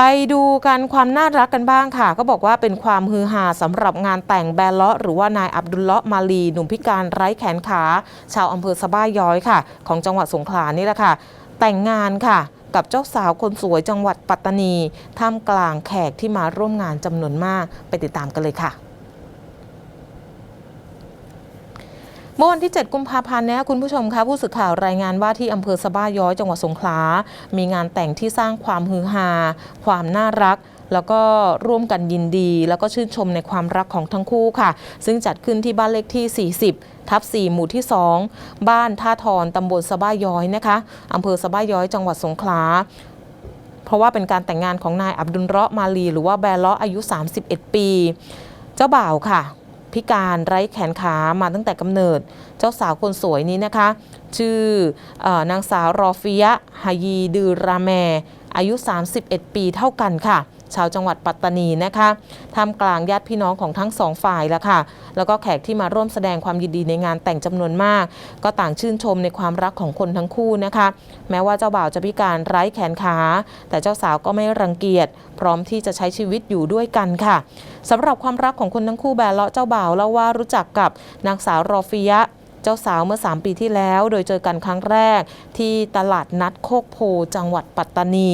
ไปดูกันความน่ารักกันบ้างค่ะ ก็บอกว่าเป็นความฮือฮาสำหรับงานแต่งแบลเลาะหรือว่านายอับดุลเลาะมาลี หนุ่มพิการไร้แขนขา ชาวอำเภอสะบ้าย้อยค่ะ ของจังหวัดสงขลานี่แหละค่ะ แต่งงานค่ะกับเจ้าสาวคนสวยจังหวัดปัตตานี ท่ามกลางแขกที่มาร่วมงานจำนวนมากไปติดตามกันเลยค่ะ เมื่อวันที่ 7 กุมภาพันธ์นี้คุณผู้ชมคะผู้สื่อข่าวรายงานว่าที่อำเภอสะบ้าย้อยจังหวัดสงขลา มีงานแต่งที่สร้างความฮือฮา ความน่ารัก แล้วก็ร่วมกันยินดี แล้วก็ชื่นชมในความรักของทั้งคู่ค่ะ ซึ่งจัดขึ้นที่บ้านเลขที่ 40ทับ 4 หมู่ที่ 2 บ้านท่าทอนตำบลสะบ้าย้อยนะคะอำเภอสะบ้าย้อยจังหวัดสงขลาเพราะว่าเป็นการแต่งงานของนายอับดุลเราะมาลี หรือว่าแบลเลาะอายุ 31 ปี เจ้าบ่าวค่ะ พิการไร้แขนขามาตั้งแต่กำเนิด เจ้าสาวคนสวยนี้นะคะ ชื่ออนางสาวรอฟิยะฮายีดือราแม อายุ 31 ปีเท่ากันค่ะ ชาวจังหวัดปัตตานีนะคะท่ามกลางญาติพี่น้องของทั้งสองฝ่ายแล้วค่ะ แล้วก็แขกที่มาร่วมแสดงความยินดีในงานแต่งจำนวนมาก ก็ต่างชื่นชมในความรักของคนทั้งคู่นะคะ แม้ว่าเจ้าบ่าวจะพิการไร้แขนขา แต่เจ้าสาวก็ไม่รังเกียจ พร้อมที่จะใช้ชีวิตอยู่ด้วยกันค่ะสำหรับความรักของคนทั้งคู่แบลเลาะเจ้าบ่าวเล่าว่ารู้จักกับนางสาวรอฟิยะ เจ้าสาวเมื่อ 3 ปีที่แล้ว โดยเจอกันครั้งแรกที่ตลาดนัดโคกโพจังหวัดปัตตานี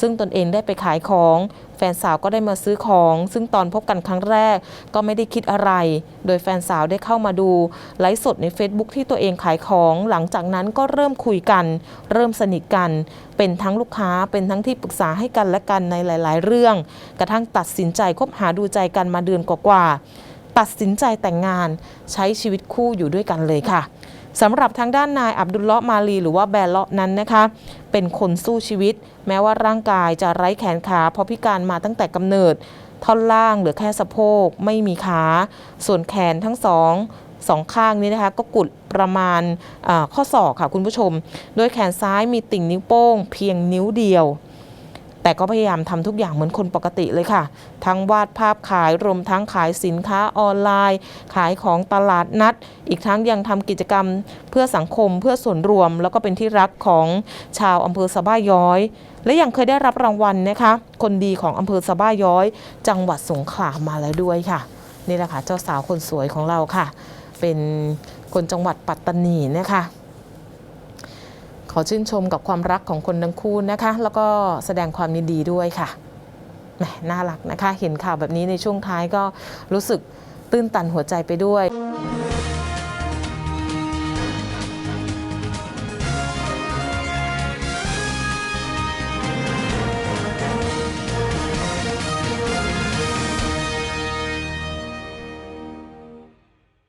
ซึ่งตนเองได้ไปขายของ แฟนสาวก็ได้มาซื้อของ ซึ่งตอนพบกันครั้งแรกก็ไม่ได้คิดอะไร โดยแฟนสาวได้เข้ามาดูไลฟ์สดใน Facebook ที่ตัวเองขายของ หลังจากนั้นก็เริ่มคุยกัน เริ่มสนิทกัน เป็นทั้งลูกค้าเป็นทั้งที่ปรึกษาให้กันและกันในหลาย ๆ เรื่อง กระทั่งตัดสินใจคบหาดูใจกันมาเดือนกว่าๆ ตัดสินใจแต่งงานใช้ชีวิตคู่อยู่ด้วยกันเลยค่ะสำหรับทางด้านนายอับดุลเลาะมาลีหรือว่าแบลเลาะนั้นนะคะ เป็นคนสู้ชีวิต แม้ว่าร่างกายจะไร้แขนขาเพราะพิการมาตั้งแต่กำเนิด ท่อนล่างเหลือแค่สะโพกไม่มีขา ส่วนแขนทั้งสองสองข้างนี้นะคะก็กุดประมาณข้อศอกค่ะคุณผู้ชม โดยแขนซ้ายมีติ่งนิ้วโป้ง เพียงนิ้วเดียว แต่ก็พยายามทำทุกอย่างเหมือนคนปกติเลยค่ะ ทั้งวาดภาพขายรวมทั้งขายสินค้าออนไลน์ ขายของตลาดนัด อีกทั้งยังทำกิจกรรมเพื่อสังคมเพื่อส่วนรวม แล้วก็เป็นที่รักของชาวอำเภอสะบ้าย้อย และยังเคยได้รับรางวัลนะคะ คนดีของอำเภอสะบ้าย้อย จังหวัดสงขลามาแล้วด้วยค่ะ นี่แหละค่ะเจ้าสาวคนสวยของเราค่ะ เป็นคนจังหวัดปัตตานีนะคะ ขอชื่นชมกับความรักของคนทั้งคู่นะคะ แล้วก็แสดงความยินดีด้วยค่ะแหมน่ารักนะคะ เห็นข่าวแบบนี้ในช่วงท้ายก็รู้สึกตื้นตันหัวใจไปด้วย